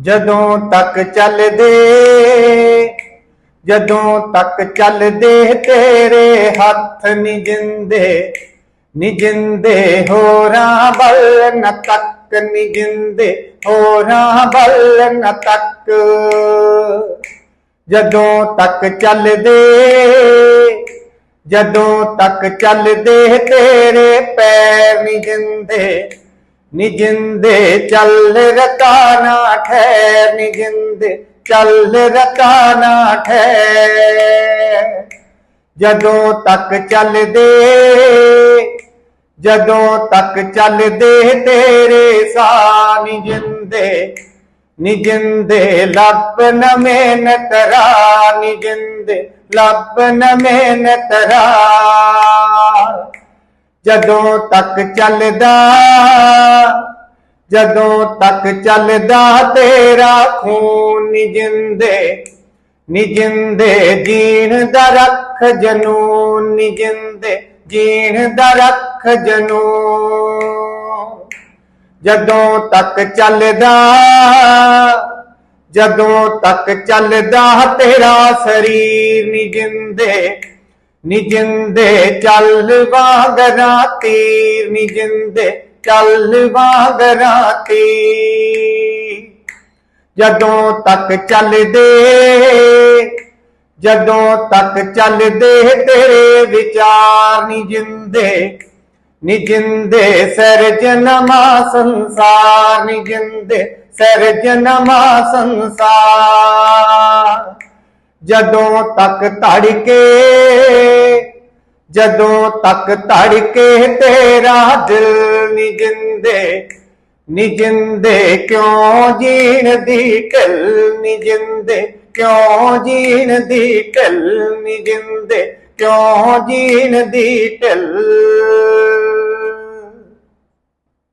ਜਦੋਂ ਤੱਕ ਚੱਲਦੇ, ਜਦੋਂ ਤੱਕ ਚੱਲਦੇ ਤੇਰੇ ਹੱਥ ਨੀ ਜਿੰਦੇ ਨਹੀਂ ਜਿੰਦੇ ਹੋਰਾਂ ਬਲ ਨ ਤੱਕ ਨਹੀਂ ਜਿੰਦੇ, ਹੋਰਾਂ ਬਲ ਨ ਤੱਕ। ਜਦੋਂ ਤੱਕ ਚੱਲਦੇ, ਜਦੋਂ ਤੱਕ ਚੱਲਦੇ ਤੇਰੇ ਪੈਰ ਨਹੀਂ ਜਿੰਦੇ ਨੀ ਚੱਲ ਰਕਾਨਾ ਠਹਿਰ ਨੀ ਜਿੰਦੇ ਚੱਲ ਰਕਾਨਾ ਠਹਿਰ ਜਦੋਂ ਤੱਕ ਚੱਲਦੇ ਜਦੋਂ ਤੱਕ ਚੱਲਦੇ ਤੇਰੇ ਸਾਹ ਨੀ ਜਿੰਦੇ ਲੱਭ ਨ ਮਿਹਨਤ ਰਾ ਨੀ ਜਿੰਦੇ ਲੱਭ ਨ ਮਿਹਨਤ ਰਾ ਜਦੋਂ ਤੱਕ ਚੱਲਦਾ, ਜਦੋਂ ਤੱਕ ਚੱਲਦਾ ਤੇਰਾ ਖੂਨ ਨੀ ਜਿੰਦੇ ਨੀ ਜਿੰਦੇ, ਜੀਣ ਦਾ ਰੱਖ ਜਨੂਨ ਨੀ ਜੀਣ ਦਾ ਰੱਖ ਜਨੂਨ। ਜਦੋਂ ਤੱਕ ਚੱਲਦਾ, ਜਦੋਂ ਤੱਕ ਚੱਲਦਾ ਤੇਰਾ ਸਰੀਰ ਨੀ ਜਿੰਦੇ ਨੀ ਜਿੰਦੇ ਚੱਲ ਵਾਂਗਰਾ ਤੀਰ ਨੀ ਜਿੰਦੇ ਚੱਲ ਵਾਂਗਰਾ ਤੀਰ ਜਦੋਂ ਤੱਕ ਚੱਲਦੇ, ਜਦੋਂ ਤੱਕ ਚੱਲਦੇ ਤੇਰੇ ਵਿਚਾਰ ਨੀ ਜਿੰਦੇ ਨੀ ਜਿੰਦੇ ਸਰਜਨਮਾ ਸੰਸਾਰ ਨੀ ਜਿੰਦੇ ਸਰਜਨਮਾ ਸੰਸਾਰ। ਜਦੋਂ ਤੱਕ ਧੜਕੇ ਜਦੋਂ ਤੱਕ ਧੜਕੇ ਤੇਰਾ ਦਿਲ ਨੀ ਜਿੰਦੇ ਨੀ ਜਿੰਦੇ, ਕਿਉਂ ਜੀਣ ਦੀ ਢਲ ਨੀ ਜਿੰਦੇ, ਕਿਉਂ ਜੀਣ ਦੀ ਢਲ ਨੀ ਜਿੰਦੇ, ਕਿਉਂ ਜੀਣ ਦੀ ਢਲ?